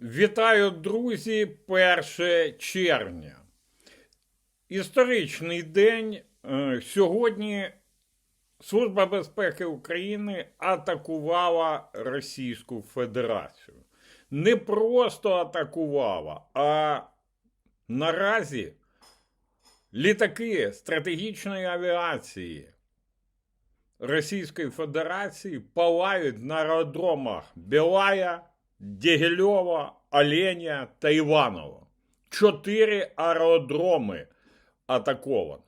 Вітаю, друзі, 1 червня. Історичний день. Е, Сьогодні Служба безпеки України атакувала Російську Федерацію. Не просто атакувала, а наразі літаки стратегічної авіації Російської Федерації палають на аеродромах Білая, Дягильова, Оленя та Іванова. Чотири аеродроми атаковано.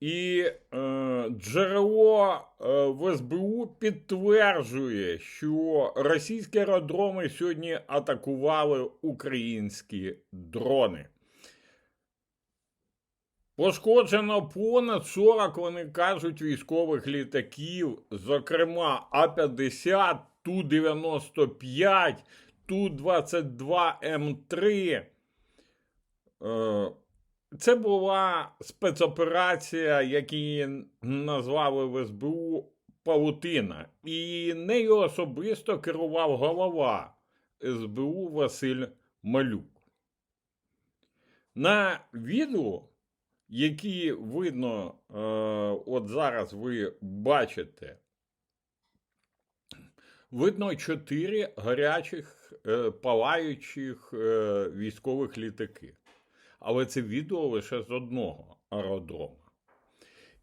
І е, джерело е, в СБУ підтверджує, що російські аеродроми сьогодні атакували українські дрони. Пошкоджено понад 40, вони кажуть, військових літаків, зокрема А-50, Ту-95, Ту-22М3. Е, Це була спецоперація, як її назвали в СБУ Павутина. І нею особисто керував голова СБУ Василь Малюк. На відео, які видно, е, от зараз ви бачите, видно чотири гарячих е, палаючих е, військових літаки. Але це відео лише з одного аеродрома.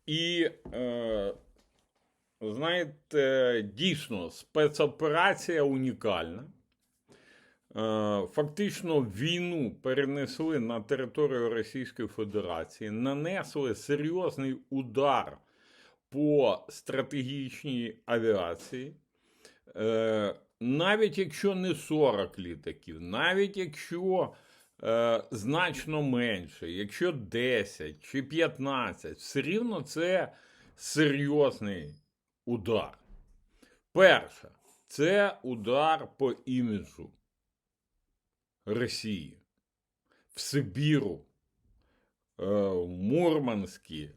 І, е, знаєте, дійсно, спецоперація унікальна. Е, Фактично війну перенесли на територію Російської Федерації, нанесли серйозний удар по стратегічній авіації. Е, Навіть якщо не 40 літаків, навіть якщо е, значно менше, якщо 10 чи 15, все рівно це серйозний удар. Перше, це удар по іміджу Росії в Сибіру, е, в Мурманські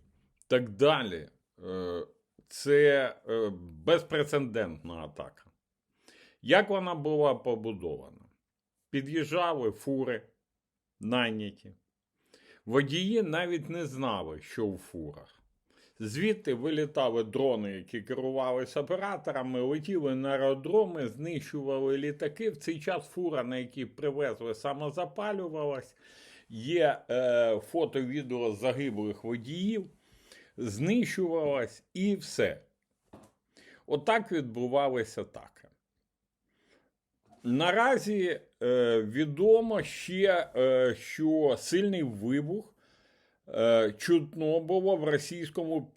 так далі. Е, Це е, безпрецедентна атака. Як вона була побудована? Під'їжджали фури найняті. Водії навіть не знали, що в фурах. Звідти вилітали дрони, які керувалися операторами, летіли на аеродроми, знищували літаки. В цей час фура, на якій привезли, самозапалювалась. Є е, фото-відео загиблих водіїв, знищувалась і все. Отак відбувалися атаки. Наразі е, відомо ще, е, що сильний вибух е, чутно було в російському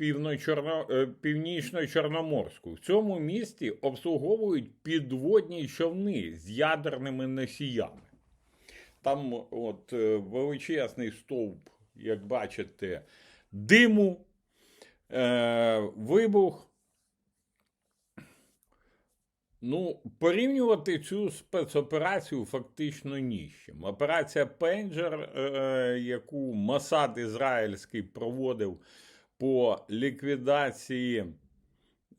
північно-чорноморську. В цьому місті обслуговують підводні човни з ядерними носіями. Там от величезний стовп, як бачите, диму, вибух. Ну, порівнювати цю спецоперацію фактично ні. Операція Пенджер, е, яку Масад Ізраїльський проводив по ліквідації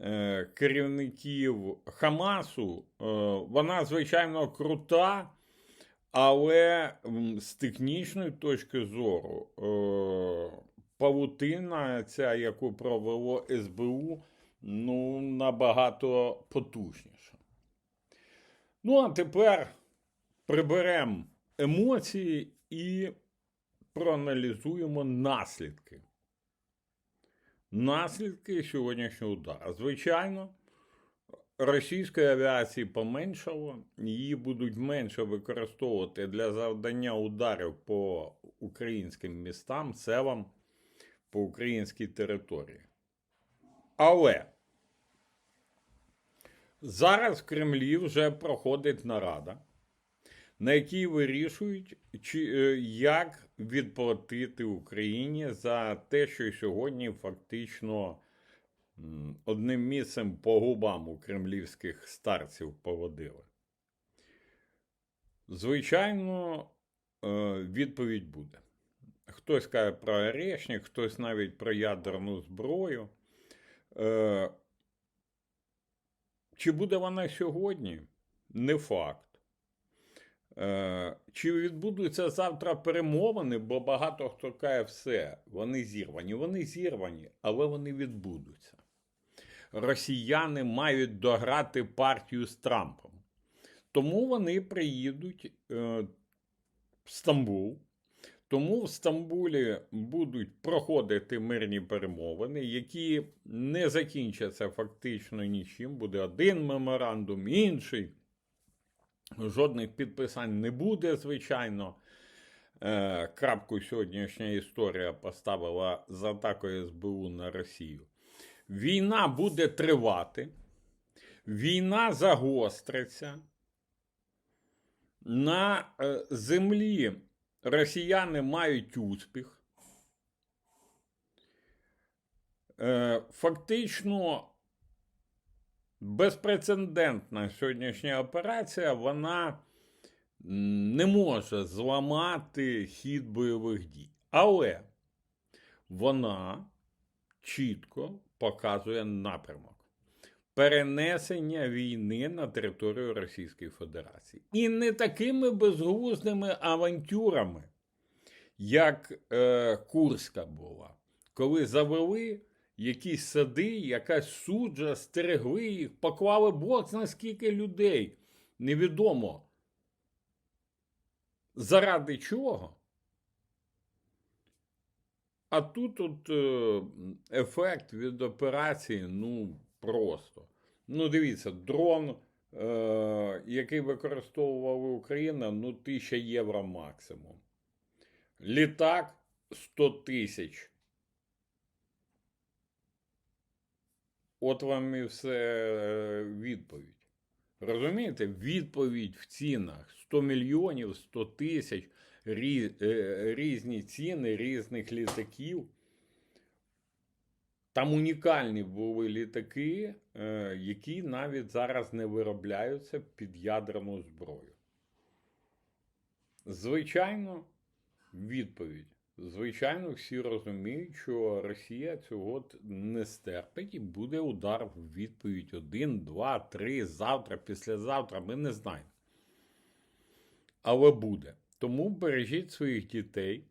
е, керівників Хамасу, е, вона, звичайно, крута, але з технічної точки зору павутина, ця, яку провело СБУ, ну, набагато потужніша. Ну, а тепер приберемо емоції і проаналізуємо наслідки. Наслідки сьогоднішнього удару. Звичайно, російської авіації поменшало, її будуть менше використовувати для завдання ударів по українським містам, селам, по українській території. Але Зараз в Кремлі вже проходить нарада, на якій вирішують, чи, е, як відплатити Україні за те, що сьогодні фактично одним місцем по губам у кремлівських старців поводили. Звичайно, е, відповідь буде. Хтось каже про арешник, хтось навіть про ядерну зброю. Чи буде вона сьогодні? Не факт. Е, Чи відбудуться завтра перемовини, бо багато хто каже все, вони зірвані. Вони зірвані, але вони відбудуться. Росіяни мають дограти партію з Трампом. Тому вони приїдуть е, в Стамбул. Тому в Стамбулі будуть проходити мирні перемовини, які не закінчаться фактично нічим. Буде один меморандум, інший. Жодних підписань не буде, звичайно. Е, Крапку сьогоднішня історія поставила з атакою СБУ на Росію. Війна буде тривати, війна загостриться. На е, землі росіяни мають успіх. Е, Фактично безпрецедентна сьогоднішня операція, вона не може зламати хід бойових дій. Але вона чітко показує напрямок перенесення війни на територію Російської Федерації. І не такими безглуздими авантюрами, як е, Курська була, коли завели якісь сади, якась суджа, стерегли їх, поклали бог на скільки людей. Невідомо. Заради чого? А тут от е, ефект від операції, ну, просто. Ну, дивіться, дрон, е, який використовувала Україна, ну, 1000 євро максимум. Літак 100 тисяч. От вам і все е, відповідь. Розумієте? Відповідь в цінах 100 мільйонів, 100 тисяч, е, різні ціни різних літаків. Там унікальні були літаки, е, які навіть зараз не виробляються під ядерну зброю. Звичайно, відповідь. Звичайно, всі розуміють, що Росія цього не стерпить і буде удар в відповідь один, два, три, завтра, післязавтра. Ми не знаємо. Але буде. Тому бережіть своїх дітей,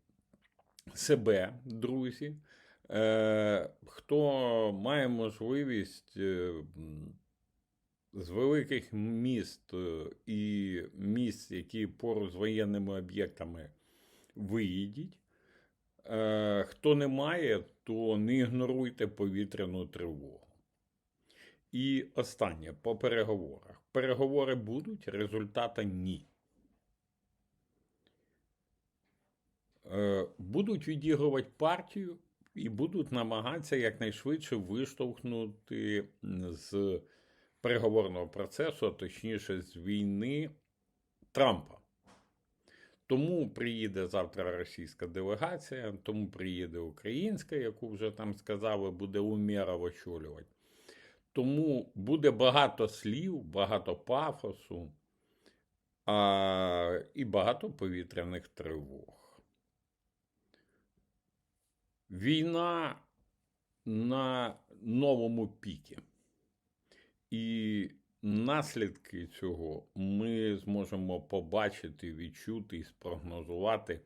себе, друзі. Е, хто має можливість е, з великих міст е, і місць, які поруч з воєнними об'єктами, виїдіть. Хто не має, то не ігноруйте повітряну тривогу. І останнє по переговорах. Переговори будуть, результата ні. Будуть відігрувати партію і будуть намагатися якнайшвидше виштовхнути з переговорного процесу, а точніше з війни Трампа. Тому приїде завтра російська делегація, тому приїде українська, яку вже там сказали, буде Умєров очолювати. Тому буде багато слів, багато пафосу а, і багато повітряних тривог. Війна на новому пікі. І наслідки цього ми зможемо побачити, відчути і спрогнозувати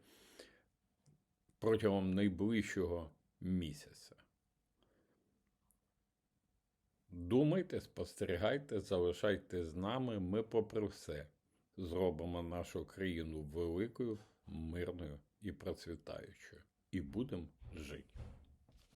протягом найближчого місяця. Думайте, спостерігайте, залишайте з нами. Ми, попри все, зробимо нашу країну великою, мирною і процвітаючою і будемо жити.